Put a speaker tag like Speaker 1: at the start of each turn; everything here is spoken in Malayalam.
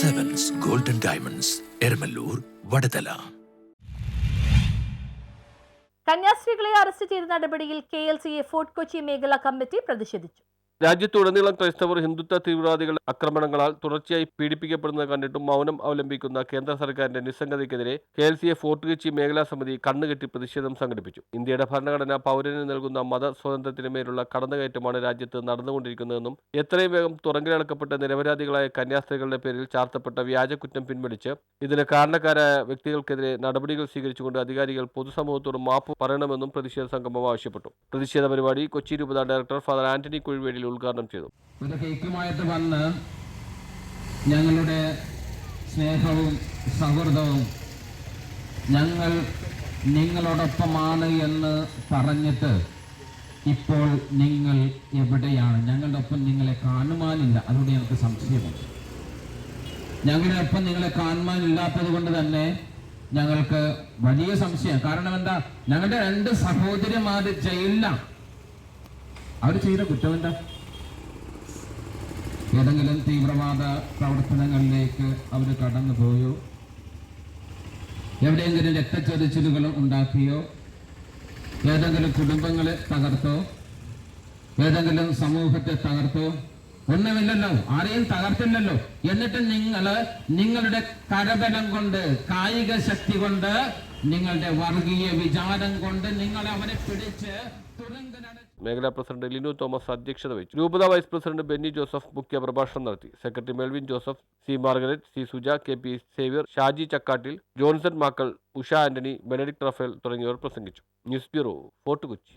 Speaker 1: Sevens golden diamonds Eramallur Vadathala
Speaker 2: കന്യാസ്ത്രീകളെ arrest ചെയ്ത നടപടിയിൽ K L C A fort Kochi മേഖലാ കമ്മിറ്റി പ്രതിഷേധിച്ചു.
Speaker 3: രാജ്യത്തുടനീളം ക്രൈസ്തവർ ഹിന്ദുത്വ തീവ്രവാദികളുടെ ആക്രമണങ്ങളാൽ തുടർച്ചയായി പീഡിപ്പിക്കപ്പെടുന്നത് കണ്ടിട്ടും മൗനം അവലംബിക്കുന്ന കേന്ദ്ര സർക്കാരിന്റെ നിസ്സംഗതയ്ക്കെതിരെ K L C A fort Kochi മേഖലാ സമിതി കണ്ണുകെട്ടി പ്രതിഷേധം സംഘടിപ്പിച്ചു. ഇന്ത്യയുടെ ഭരണഘടന പൗരന് നൽകുന്ന മത സ്വാതന്ത്ര്യത്തിന് മേലുള്ള കടന്നുകയറ്റമാണ് രാജ്യത്ത് നടന്നുകൊണ്ടിരിക്കുന്നതെന്നും എത്രയും വേഗം തുറങ്കിലടക്കപ്പെട്ട നിരപരാധികളായ കന്യാസ്ത്രീകളുടെ പേരിൽ ചാർത്തപ്പെട്ട വ്യാജക്കുറ്റം പിൻവലിച്ച് ഇതിന് കാരണക്കാരായ വ്യക്തികൾക്കെതിരെ നടപടികൾ സ്വീകരിച്ചുകൊണ്ട് അധികാരികൾ പൊതുസമൂഹത്തോട് മാപ്പ് പറയണമെന്നും പ്രതിഷേധ സംഗമം ആവശ്യപ്പെട്ടു. പ്രതിഷേധ പരിപാടി കൊച്ചി രൂപത ഡയറക്ടർ ഫാദർ ആന്റണി കുഴിവേലിൽ ഉദ്ഘാടനം ചെയ്തു.
Speaker 4: ഒരു കേക്കുമായിട്ട് വന്ന് ഞങ്ങളുടെ സ്നേഹവും സൗഹൃദവും ഞങ്ങൾ നിങ്ങളോടൊപ്പമാണ് എന്ന് പറഞ്ഞിട്ട് ഇപ്പോൾ നിങ്ങൾ എവിടെയാണ്? ഞങ്ങളുടെ ഒപ്പം നിങ്ങളെ കാണുവാനില്ല. അതുകൊണ്ട് ഞങ്ങൾക്ക് സംശയമുണ്ട് ഞങ്ങളുടെ ഒപ്പം നിങ്ങളെ കാണുവാനില്ലാത്തത് കൊണ്ട് തന്നെ ഞങ്ങൾക്ക് വലിയ സംശയം. കാരണം എന്താ? ഞങ്ങളുടെ രണ്ട് സഹോദരിമാര് ജയിലിലാണ്. അവർ ചെയ്ത കുറ്റം എന്താ? ഏതെങ്കിലും തീവ്രവാദ പ്രവർത്തനങ്ങളിലേക്ക് അവർ കടന്നുപോയോ? എവിടെയെങ്കിലും രക്തച്ചൊരിച്ചിലുകൾ ഉണ്ടാക്കിയോ? ഏതെങ്കിലും കുടുംബങ്ങളെ തകർത്തോ? ഏതെങ്കിലും സമൂഹത്തെ തകർത്തോ? ഒന്നുമില്ലല്ലോ. ആരെയും തകർത്തില്ലല്ലോ. എന്നിട്ട് നിങ്ങൾ നിങ്ങളുടെ കരബലം കൊണ്ട് കായിക ശക്തി കൊണ്ട് നിങ്ങളുടെ വർഗീയ വിചാരം കൊണ്ട് നിങ്ങൾ അവനെ പിടിച്ച്
Speaker 3: മേഖലാ പ്രസിഡന്റ് ലിനു തോമസ് അധ്യക്ഷത വഹിച്ചു. രൂപത വൈസ് പ്രസിഡന്റ് ബെന്നി ജോസഫ് മുഖ്യ പ്രഭാഷണം നടത്തി. Secretary Melvin Joseph C Margaret C Suja K P Xavier Shaji Chakkattil Johnson Makkal Usha Antony Benedict Raphael തുടങ്ങിയവർ പ്രസംഗിച്ചു. News bureau fort Kochi.